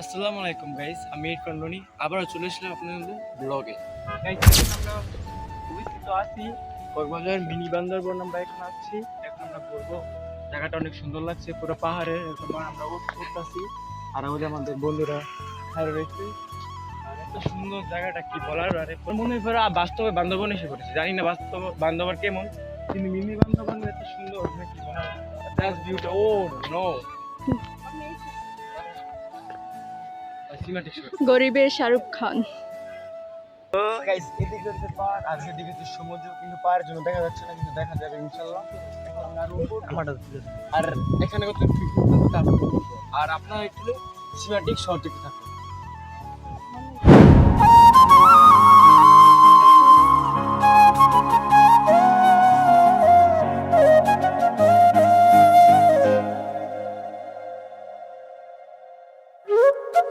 আসসালামু আলাইকুম গাইস আমি এর কন্ডনি। আবারও চলে এসলাম আপনাদের ব্লগে আমরা অবস্থিত আছি কক্সবাজার মিনি বান্দরবন আমরা এখন আছি। এখন আমরা ঘুরবো। জায়গাটা অনেক সুন্দর লাগছে, পুরো পাহাড়ে আমরা করতেছি আর আমাদের আমাদের বন্ধুরা আর রয়েছে। এত সুন্দর জায়গাটা কি বলার? আরে মনে হয় বাস্তবে বান্দরবন এসে পড়েছে। জানি না বাস্তব বান্দরবন কেমন, কিন্তু মিনি বান্দরবন এত সুন্দর নাকি বলার? জাস্ট ভিউটা ও নো গরিবের শাহরুখ খান। গাইস এদিকে হচ্ছে আর সেদিকে হচ্ছে সমুদ্র কিন্তু পাহাড়ের জন্য দেখা যাচ্ছে না কিন্তু দেখা যাবে ইনশাল্লাহ আরও এখানে কত। আর আপনারা একটু সিনেমাটিক শট দেখতে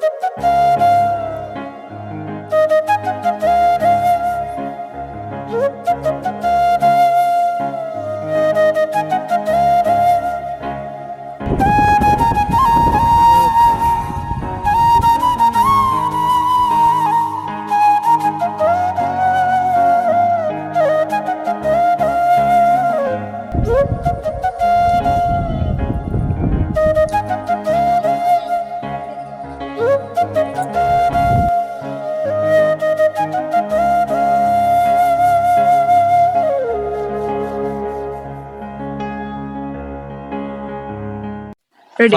থাকুন Ready?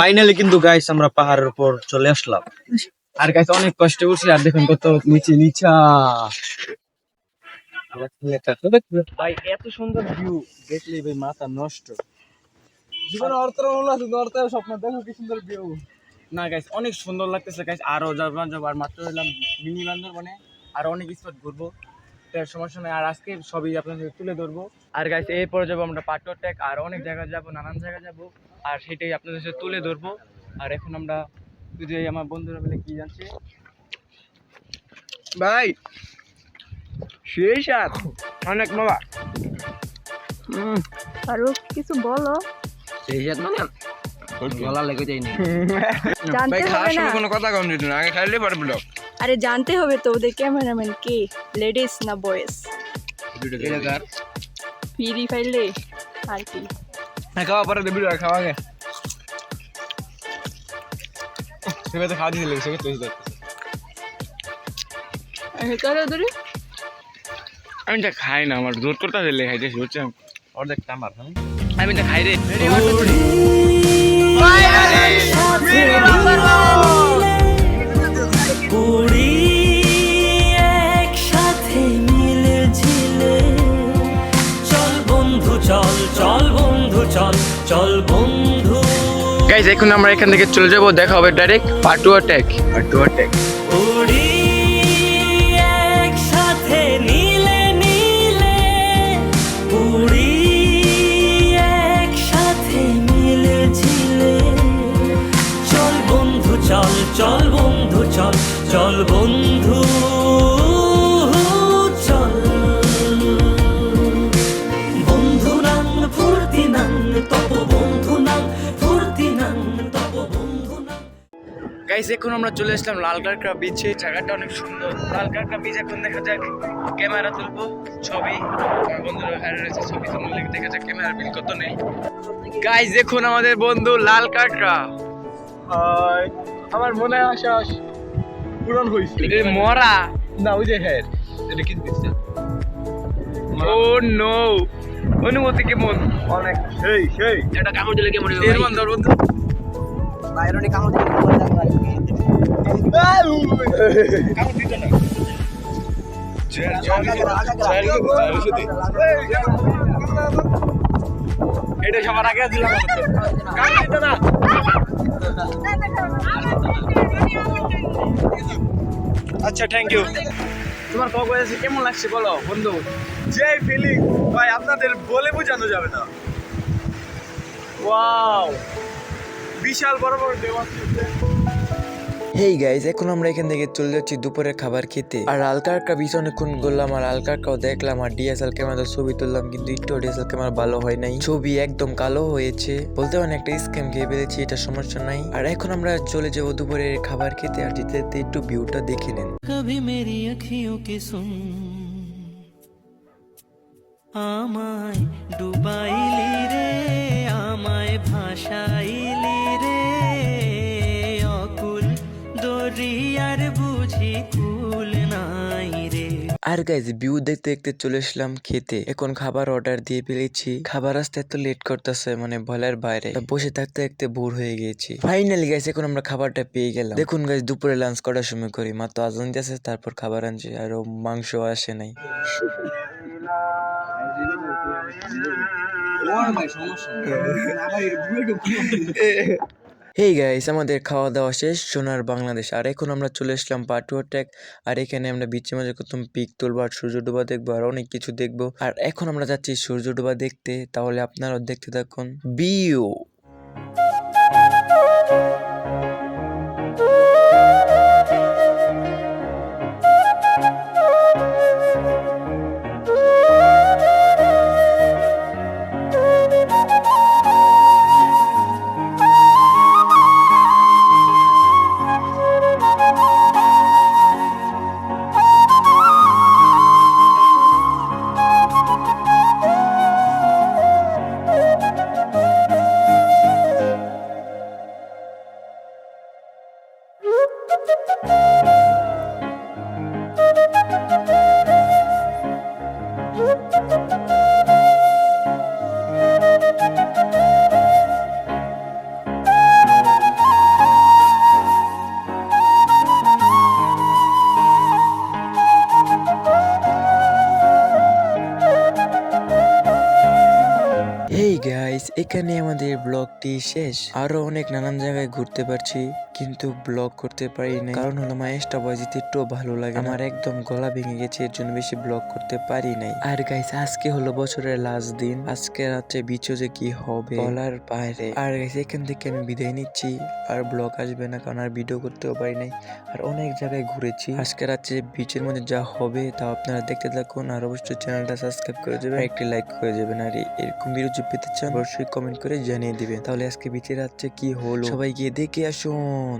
ফাইনালি কিন্তু গাইস আমরা পাহাড়ের উপর চলে আসলাম। আর গাইস অনেক কষ্ট করছি আর দেখুন কত নিচে নিচা। ভাই, এত সুন্দর ভিউ দেখলে ভাই মাথা নষ্ট। জীবনে অর্থ মনে আছে অর্থ স্বপ্ন, দেখো কি সুন্দর ভিউ না গাইস অনেক সুন্দর লাগতেছে গাইস আরও যাব যাব, আর মাত্র হলাম মিনি বান্দরবনে, আর অনেক স্পট ঘুরবো। সমস্যা নেই আর আজকে সবই আপনাদের তুলে ধরবো। আর গাইস এরপরে যাব আমরা পাটো ট্যাক আর অনেক জায়গায় যাব, নানান জায়গায় যাব। আর সেটাই আপনাদের সাথে তুলে ধরবো। আর এখন আমরা যে আমার বন্ধুরা মিলে কি জানছে? ভাই সেই সাত। অনেক হুম শাহরুখ কিছু বলো। সেই সাথ মানে গলা লেগে যায়নি জানতে হবে না। কোনো কথা কম দিত না। আগে খাইলে পারব আরে জানতে হবে তো ওদের ক্যামেরাম্যান কে? লেডিস না বয়েস ফ্রি ফাইলে? আর কি? খাওয়া পরে দেবি খাওয়া গে তো খাওয়া দিতে লেগেছে তুই করে ধরে আমি তো খাই না আমার জোর করতে দিলে খাইতেছি বুঝছি? অর্ধেক আমার হ্যাঁ? আমি তো খাই রে। একসাথে মিলে ঝিলে চল বন্ধু চল চল বন্ধু। চল বন্ধু। গাইজ এখন আমরা এখান থেকে চলে যাব দেখা হবে ডাইরেক্ট পাটুয়া ট্যাক পাটুয়া ট্যাক পুরি একসাথে নীলে নীলে পুরি একসাথে মিলে ঝিলে। চল বন্ধু চল চল বন্ধু চল চল বন্ধু। গাইজ এখন আমরা চলে আসলাম লালকারকা বিচে জায়গাটা অনেক সুন্দর। লালকারকা বিচ এখন দেখা যাক ক্যামেরা তুলবো ছবি। আমার বন্ধুরা হারে রয়েছে ছবি তুললে দেখা যাক ক্যামেরা বিল কত নেই। গাইজ দেখুন আমাদের বন্ধু লাল কাঁকড়া আমার মনে হয় আশা পূরণ হয়েছে। এটা মরা। না ওই যে হ্যাঁ এটা কি দিচ্ছে ও নো অনুমতি কেমন? অনেক। সেই সেই। এটা কামড় দিলে কেমন এর বন্ধু বন্ধু। বাইরনে কামড় কামড় এটা সবার আগে দিলাম। না আচ্ছা থ্যাংক ইউ তোমার কবে আছে কেমন লাগছে বলো বন্ধু? যে ফিলিং ভাই আপনাদের বলে বোঝানো যাবে না। ওয়াও বিশাল বড় বড় দেওয়া হেই গাইজ এখন আমরা এখান থেকে চলে যাচ্ছি দুপুরের খাবার খেতে। আর আলকারকা ভীষণ অনেকক্ষণ করলাম আর আলকারকাও দেখলাম আর ডিএসএল ক্যামেরা ছবি তুললাম কিন্তু একটু ডিএসএল ক্যামেরা ভালো হয় নাই। ছবি একদম কালো হয়েছে। বলতে পারেন একটা স্ক্যাম খেয়ে ফেলেছি এটা সমস্যা নাই। আর এখন আমরা চলে যাব দুপুরের খাবার খেতে আর যেতে যেতে একটু ভিউটা দেখে নেন। কবি মেরি কে সুন আমায় ডুবাইলি রে আর গাইজ ভিউ দেখতে দেখতে চলে আসলাম খেতে। এখন খাবার অর্ডার দিয়ে ফেলেছি। খাবার আসতে এত লেট করতেছে মানে বলার বাইরে। বসে থাকতে থাকতে বোর হয়ে গেছি। ফাইনালি গাইজ এখন আমরা খাবারটা পেয়ে গেলাম। দেখুন গাইজ দুপুরে লাঞ্চ করার সময় করি। মাত্র আজান দিয়েছে তারপর খাবার আনছি আর ও মাংস আসে নাই। সমস্যা হেই গাইস আমাদের খাওয়া দাওয়া শেষ, সোনার বাংলাদেশ। আর এখন আমরা চলে এসলাম পাটুয়া ট্যাক আর এখানে আমরা বিচে মাঝে প্রথম পিক তুলবো আর সূর্য ডোবা দেখব আর অনেক কিছু দেখব। আর এখন আমরা যাচ্ছি সূর্য ডোবা দেখতে। তাহলে আপনারাও দেখতে থাকুন। বিউ এখানে আমাদের ব্লগটি শেষ। আরও অনেক নানান জায়গায় ঘুরতে পারছি, কিন্তু ব্লগ করতে পারি না কারণ হলো মায়েসটা বাজিতে একটু ভালো লাগে আমার একদম গলা ভেঙে গেছে এর জন্য বেশি ব্লগ করতে পারি নাই। আর গাইস আজকে হলো বছরের লাস্ট দিন। আজকে রাতে বিচে যে কি হবে বলার বাইরে। আর গাইস এখান থেকে আমি বিদায় নিচ্ছি। আর ব্লগ আসবে না, কারণ আর ভিডিও করতেও পারি নাই। আর অনেক জায়গায় ঘুরেছি। আজকে রাতে বিচের মধ্যে যা হবে তা আপনারা দেখতে থাকুন। আর অবশ্যই চ্যানেলটা সাবস্ক্রাইব করে দেবেন। একটি লাইক করে দেবেন। আর এরকম ভিডিও পেতে চান, অবশ্যই কমেন্ট করে জানিয়ে দিবেন। তাহলে আজকে বিচে রাত্রে কি হলো? সবাই গিয়ে দেখে আসুন।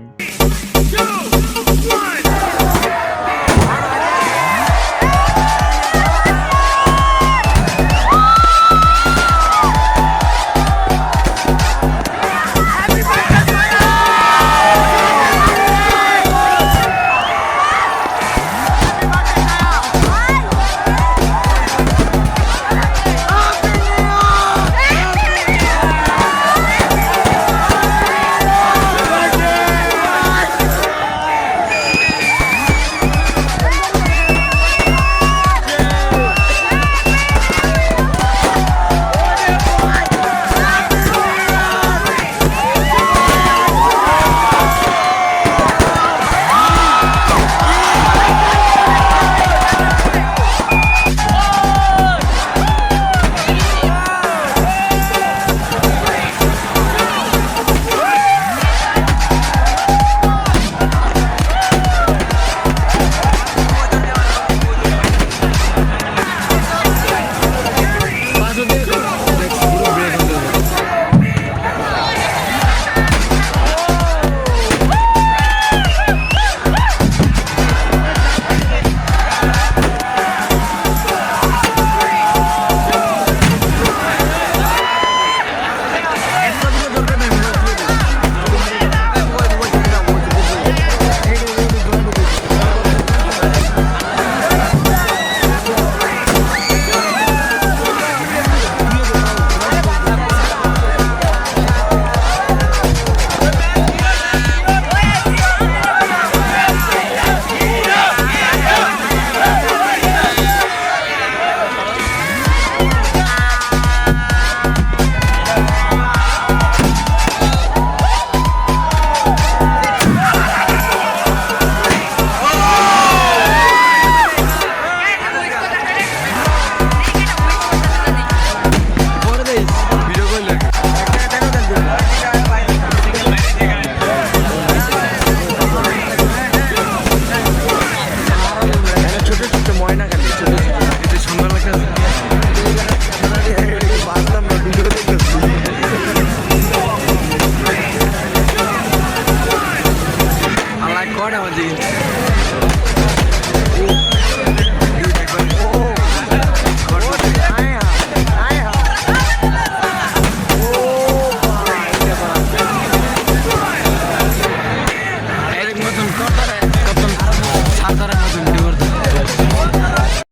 கோடை வந்து